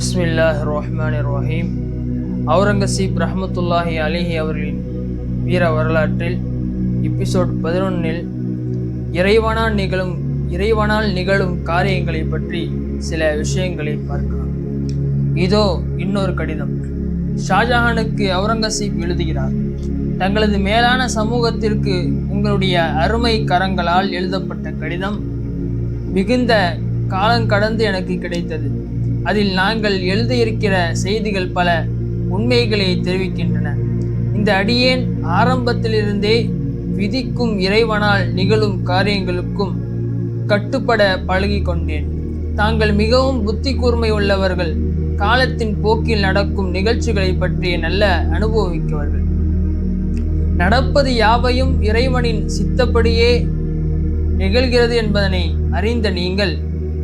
பிஸ்மில்லாஹ் ரஹ்மான் ரஹீம் அவுரங்கசீப் ரஹமத்துல்லாஹி அலிஹி அவர்களின் வீர வரலாற்றில் எபிசோட் பதினொன்னில் இறைவனால் நிகழும் இறைவனால் நிகழும் காரியங்களை பற்றி சில விஷயங்களை பார்க்கலாம். இதோ இன்னொரு கடிதம். ஷாஜஹானுக்கு அவுரங்கசீப் எழுதுகிறார் தங்களது மேலான சமூகத்திற்கு உங்களுடைய அருமை கரங்களால் எழுதப்பட்ட கடிதம் மிகுந்த காலங்கடந்து எனக்கு கிடைத்தது. அதில் நாங்கள் எழுதியிருக்கிற செய்திகள் பல உண்மைகளை தெரிவிக்கின்றன. இந்த அடியேன் ஆரம்பத்திலிருந்தே விதிக்கும் இறைவனால் நிகழும் காரியங்களுக்கும் கட்டுப்பட பழகி கொண்டேன். தாங்கள் மிகவும் புத்தி கூர்மை உள்ளவர்கள் காலத்தின் போக்கில் நடக்கும் நிகழ்ச்சிகளை பற்றிய நல்ல அனுபவிக்கவர்கள் நடப்பது யாவையும் இறைவனின் சித்தப்படியே நிகழ்கிறது என்பதனை அறிந்த நீங்கள்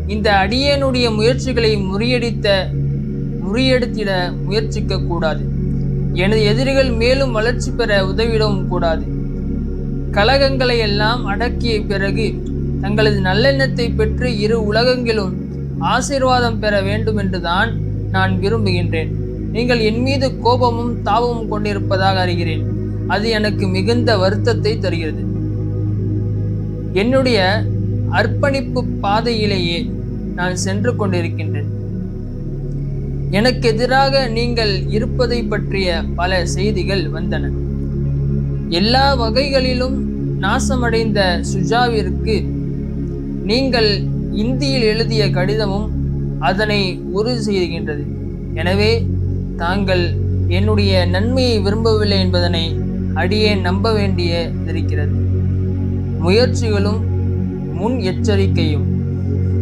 இந்த அடியேனுடைய முயற்சிகளை முறியடித்த முறியடித்திட முயற்சிக்க கூடாது. எனது எதிரிகள் மேலும் வளர்ச்சி பெற உதவிடவும் கூடாது. கலகங்களை எல்லாம் அடக்கிய பிறகு தங்களது நல்லெண்ணத்தை பெற்று இரு உலகங்களும் ஆசீர்வாதம் பெற வேண்டும் என்றுதான் நான் விரும்புகின்றேன். நீங்கள் என் மீது கோபமும் தாபமும் கொண்டிருப்பதாக அறிகிறேன். அது எனக்கு மிகுந்த வருத்தத்தை தருகிறது. என்னுடைய அர்ப்பணிப்பு பாதையிலேயே நான் சென்று கொண்டிருக்கின்றேன். எனக்கு எதிராக நீங்கள் இருப்பதை பற்றிய பல செய்திகள் வந்தன. எல்லா வகைகளிலும் நாசமடைந்த சுஜாவிற்கு நீங்கள் இந்தியில் எழுதிய கடிதமும் அதனை உறுதி செய்கின்றது. எனவே தாங்கள் என்னுடைய நன்மையை விரும்பவில்லை என்பதனை அடியே நம்ப வேண்டியதிருக்கிறது. முயற்சிகளும் முன் எச்சரிக்கையும்.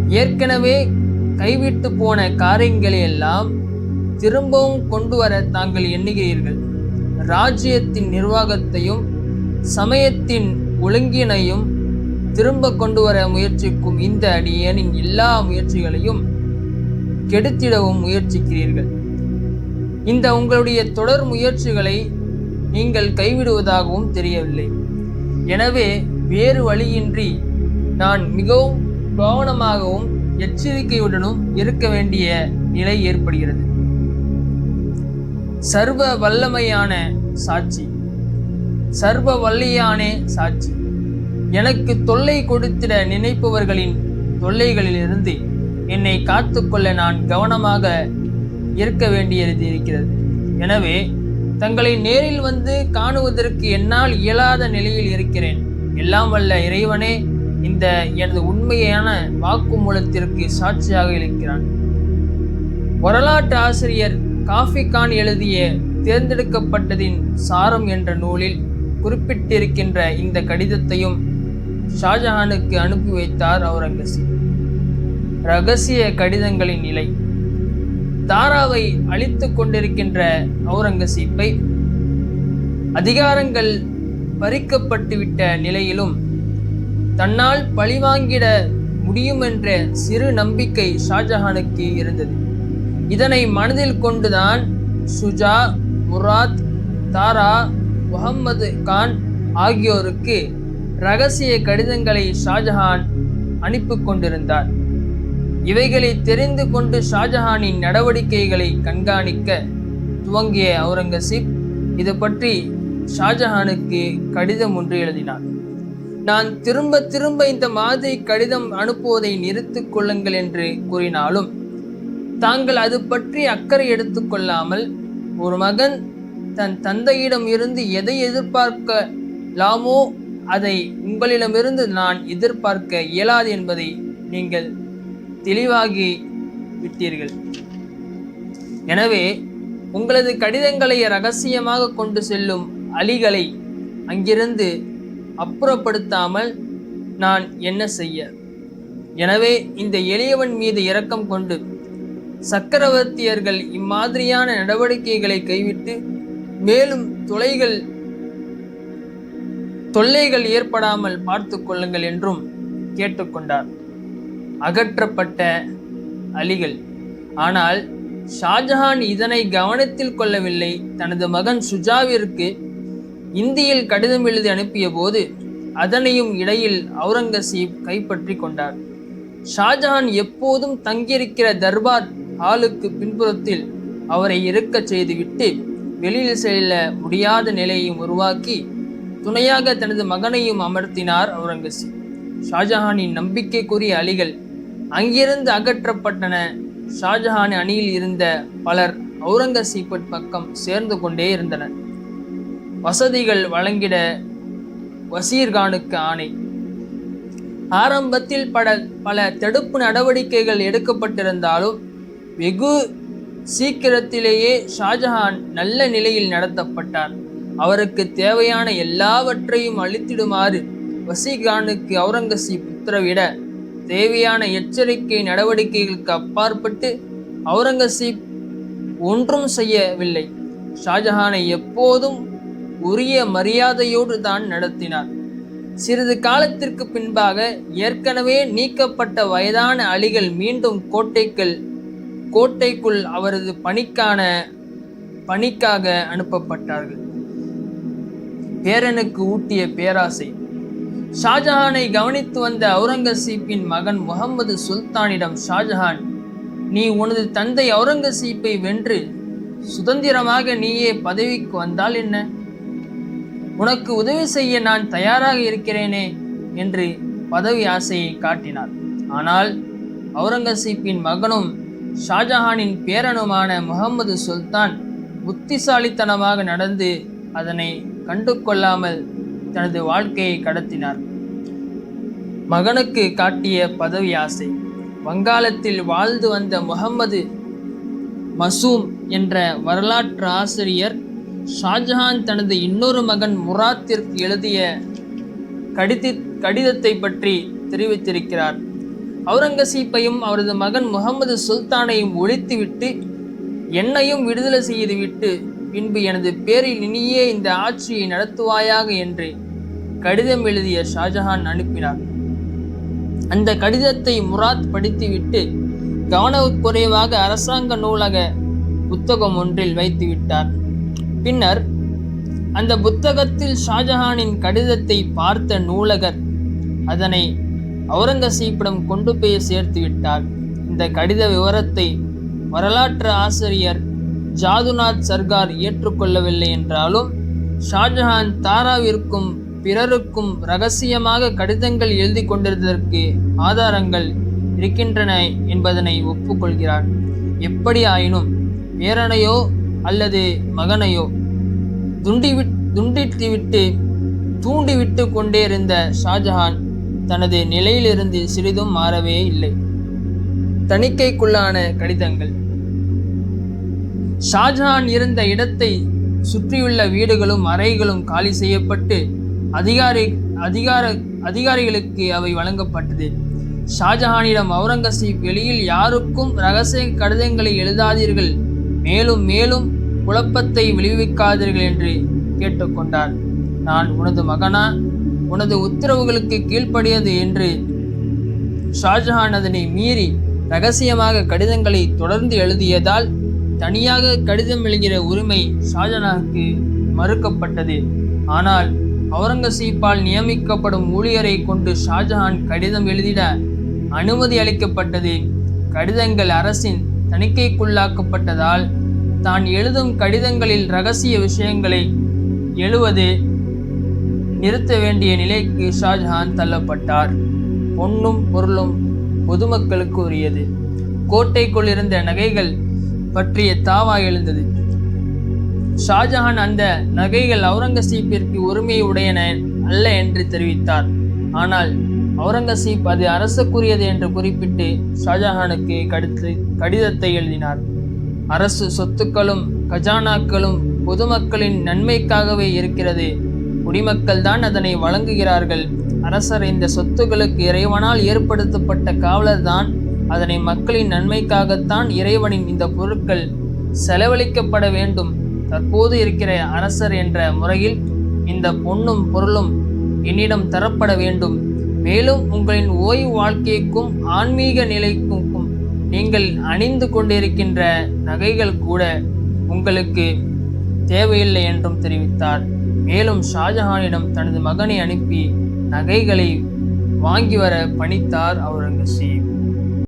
ஏற்கனவே கைவிட்டு போன காரியங்களை எல்லாம் திரும்பவும் கொண்டு வர தாங்கள் எண்ணுகிறீர்கள். ராஜ்யத்தின் நிர்வாகத்தையும் சமயத்தின் ஒழுங்கினையும் திரும்ப கொண்டு வர முயற்சிக்கும் இந்த அடியனின் எல்லா முயற்சிகளையும் கெடுத்திடவும் முயற்சிக்கிறீர்கள். இந்த உங்களுடைய தொடர் முயற்சிகளை நீங்கள் கைவிடுவதாகவும் தெரியவில்லை. எனவே வேறு வழியின்றி நான் மிகவும் கவனமாகவும் எச்சரிக்கையுடனும் இருக்க வேண்டிய நிலை ஏற்படுகிறது. சர்வ வல்லமையான சாட்சி. சர்வ வல்லியானே சாட்சி. எனக்கு தொல்லை கொடுத்திட நினைப்பவர்களின் தொல்லைகளிலிருந்து என்னை காத்துக்கொள்ள நான் கவனமாக இருக்க வேண்டியது இருக்கிறது. எனவே தங்களை நேரில் வந்து காணுவதற்கு என்னால் இயலாத நிலையில் இருக்கிறேன். எல்லாம் வல்ல இறைவனே இந்த எனது உண்மையான வாக்குமூலத்திற்கு சாட்சியாக இருக்கிறான். வரலாற்று ஆசிரியர் காஃபி கான் எழுதிய தேர்ந்தெடுக்கப்பட்டதின் சாரம் என்ற நூலில் குறிப்பிட்டிருக்கின்ற இந்த கடிதத்தையும் ஷாஜஹானுக்கு அனுப்பி வைத்தார் அவுரங்கசீப் ரகசிய கடிதங்களின் நிலை. தாராவை அழித்து கொண்டிருக்கின்ற அவுரங்கசீப்பை அதிகாரங்கள் பறிக்கப்பட்டுவிட்ட நிலையிலும் தன்னால் பழிவாங்கிட முடியும் என்ற சிறு நம்பிக்கை ஷாஜஹானுக்கு இருந்தது. இதனை மனதில் கொண்டுதான் சுஜா முராத் தாரா முகம்மது கான் ஆகியோருக்கு ரகசிய கடிதங்களை ஷாஜஹான் அனுப்பி கொண்டிருந்தார். இவைகளை தெரிந்து கொண்டு ஷாஜஹானின் நடவடிக்கைகளை கண்காணிக்க துவங்கிய அவுரங்கசீப் இது பற்றி ஷாஜஹானுக்கு கடிதம் ஒன்று எழுதினார். நான் திரும்ப திரும்ப இந்த மாதிரி கடிதம் அனுப்புவதை நிறுத்திக் கொள்ளுங்கள் என்று கூறினாலும் தாங்கள் அது பற்றி அக்கறை எடுத்துக்கொள்ளாமல் ஒரு மகன் தன் தந்தையிடம் இருந்து எதை எதிர்பார்க்கலாமோ அதை உங்களிடமிருந்து நான் எதிர்பார்க்க இயலாது என்பதை நீங்கள் தெளிவாகி விட்டீர்கள். எனவே உங்களது கடிதங்களை ரகசியமாக கொண்டு செல்லும் அலிகளை அங்கிருந்து அப்புறப்படுத்தாமல் நான் என்ன செய்ய? எனவே இந்த எளியவன் மீது இரக்கம் கொண்டு சக்கரவர்த்தியர்கள் இம்மாதிரியான நடவடிக்கைகளை கைவிட்டு மேலும் தொலைகள் தொல்லைகள் ஏற்படாமல் பார்த்து கொள்ளுங்கள் என்றும் கேட்டுக்கொண்டார் அகற்றப்பட்ட அலிகள். ஆனால் ஷாஜஹான் இதனை கவனத்தில் கொள்ளவில்லை. தனது மகன் சுஜாவிற்கு இந்தியில் கடிதம் எழுதி அனுப்பிய போது அதனையும் இடையில் அவுரங்கசீப் கைப்பற்றி கொண்டார். ஷாஜஹான் எப்போதும் தங்கியிருக்கிற தர்பார் ஹாலுக்கு பின்புறத்தில் அவரை இருக்கச் செய்துவிட்டு வெளியில் செல்ல முடியாத நிலையையும் உருவாக்கி துணையாக தனது மகனையும் அமர்த்தினார் அவுரங்கசீப் ஷாஜஹானின் நம்பிக்கைக்குரிய அலிகள் அங்கிருந்து அகற்றப்பட்டன. ஷாஜஹான் அணியில் இருந்த பலர் அவுரங்கசீப்பின் பக்கம் சேர்ந்து கொண்டே இருந்தனர். வசதிகள் வழங்கிட வசீர்கானுக்கு ஆணை. ஆரம்பத்தில் பல பல தடுப்பு நடவடிக்கைகள் எடுக்கப்பட்டிருந்தாலும் வெகு சீக்கிரத்திலேயே ஷாஜஹான் நல்ல நிலையில் நடத்தப்பட்டார். அவருக்கு தேவையான எல்லாவற்றையும் அளித்திடுமாறு வசீகானுக்கு அவுரங்கசீப் உத்தரவிட தேவையான எச்சரிக்கை நடவடிக்கைகளுக்கு அப்பாற்பட்டு அவுரங்கசீப் ஒன்றும் செய்யவில்லை. ஷாஜஹானை எப்போதும் உரிய மரியாதையோடு தான் நடத்தினார். சிறிது காலத்திற்கு பின்பாக ஏற்கனவே நீக்கப்பட்ட வயதான அலிகள் மீண்டும் கோட்டைக்குள் கோட்டைக்குள் அவரது பணிக்கான பணிக்காக அனுப்பப்பட்டார்கள். பேரனுக்கு ஊட்டிய பேராசை. ஷாஜஹானை கவனித்து வந்த அவுரங்கசீப்பின் மகன் முகமது சுல்தானிடம் ஷாஜஹான் நீ உனது தந்தை அவுரங்கசீப்பை வென்று சுதந்திரமாக நீயே பதவிக்கு வந்தால் என்ன? உனக்கு உதவி செய்ய நான் தயாராக இருக்கிறேனே என்று பதவி ஆசையை காட்டினார். ஆனால் அவுரங்கசீப்பின் மகனும் ஷாஜஹானின் பேரனுமான முகமது சுல்தான் புத்திசாலித்தனமாக நடந்து அதனை கண்டு கொள்ளாமல் தனது வாழ்க்கையை கடத்தினார். மகனுக்கு காட்டிய பதவி ஆசை வங்காளத்தில் வாழ்ந்து வந்த முகம்மது மசூம் என்ற வரலாற்று ஆசிரியர் ஷாஜஹான் தனது இன்னொரு மகன் முராத்திற்கு எழுதிய கடித கடிதத்தை பற்றி தெரிவித்திருக்கிறார். அவுரங்கசீப்பையும் அவரது மகன் முகமது சுல்தானையும் ஒழித்துவிட்டு என்னையும் விடுதலை செய்துவிட்டு பின்பு எனது பேரில் இனியே இந்த ஆட்சியை நடத்துவாயாக என்று கடிதம் எழுதிய ஷாஜஹான் அனுப்பினார். அந்த கடிதத்தை முராத் படித்துவிட்டு கவனக்குறைவாக அரசாங்க நூலக புத்தகம் ஒன்றில் வைத்துவிட்டார். பின்னர் அந்த புத்தகத்தில் ஷாஜஹானின் கடிதத்தை பார்த்த நூலகர் அதனை அவுரங்கசீப்பிடம் கொண்டு போய் சேர்த்து விட்டார். இந்த கடித விவரத்தை வரலாற்று ஆசிரியர் ஜாதுநாத் சர்கார் ஏற்றுக்கொள்ளவில்லை என்றாலும் ஷாஜஹான் தாராவிற்கும் பிறருக்கும் ரகசியமாக கடிதங்கள் எழுதி கொண்டிருந்ததற்கு ஆதாரங்கள் இருக்கின்றன என்பதனை ஒப்புக்கொள்கிறார். எப்படி ஆயினும் வேறனையோ அல்லது மகனையோ துண்டிவி துண்டித்துவிட்டு தூண்டிவிட்டு கொண்டே இருந்த ஷாஜஹான் தனது நிலையிலிருந்து சிறிதும் மாறவே இல்லை. தணிக்கைக்குள்ளான கடிதங்கள். ஷாஜஹான் இருந்த இடத்தை சுற்றியுள்ள வீடுகளும் அறைகளும் காலி செய்யப்பட்டு அதிகாரி அதிகார அதிகாரிகளுக்கு அவை வழங்கப்பட்டது. ஷாஜஹானிடம் அவுரங்கசீப் வெளியில் யாருக்கும் ரகசிய கடிதங்களை எழுதாதீர்கள். மேலும் மேலும் குழப்பத்தை விளைவிக்காதீர்கள் என்று கேட்டுக்கொண்டார். நான் உனது மகனா? உனது உத்தரவுகளுக்கு கீழ்ப்படியது என்று ஷாஜஹான் அதனை மீறி ரகசியமாக கடிதங்களை தொடர்ந்து எழுதியதால் தனியாக கடிதம் எழுகிற உரிமை ஷாஜஹானுக்கு மறுக்கப்பட்டது. ஆனால் அவுரங்கசீப்பால் நியமிக்கப்படும் ஊழியரை கொண்டு ஷாஜஹான் கடிதம் எழுதிட அனுமதி அளிக்கப்பட்டது. கடிதங்கள் அரசின் தணிக்கைக்குள்ளாக்கப்பட்டதால் தான் எழுதும் கடிதங்களில் ரகசிய விஷயங்களை எழுவது நிறுத்த வேண்டிய நிலைக்கு ஷாஜஹான் தள்ளப்பட்டார். பொன்னும் பொருளும் பொதுமக்களுக்கு உரியது. கோட்டைக்குள் இருந்த நகைகள் பற்றிய தாவா எழுந்தது. ஷாஜஹான் அந்த நகைகள் அவுரங்கசீப்பிற்கு உரிமை உடையன அல்ல என்று தெரிவித்தார். ஆனால் அவுரங்கசீப் அது அரசுக்குரியது என்று குறிப்பிட்டு ஷாஜஹானுக்கு கடித்து கடிதத்தை எழுதினார். அரசு சொத்துக்களும் கஜானாக்களும் பொதுமக்களின் நன்மைக்காகவே இருக்கிறது. குடிமக்கள் தான் அதனை வழங்குகிறார்கள். அரசர் இந்த சொத்துக்களுக்கு இறைவனால் ஏற்படுத்தப்பட்ட காவலர் தான் அதனை மக்களின் நன்மைக்காகத்தான் இறைவனின் இந்த பொருட்கள் செலவழிக்கப்பட வேண்டும். தற்போது இருக்கிற அரசர் என்ற முறையில் இந்த பொன்னும் பொருளும் என்னிடம் தரப்பட வேண்டும். மேலும் உங்களின் ஓய்வு வாழ்க்கைக்கும் ஆன்மீக நிலைக்கும் நீங்கள் அணிந்து கொண்டிருக்கின்ற நகைகள் கூட உங்களுக்கு தேவையில்லை என்றும் தெரிவித்தார். மேலும் ஷாஜஹானிடம் தனது மகனை அனுப்பி நகைகளை வாங்கி வர பணித்தார் அவுரங்கசீப்.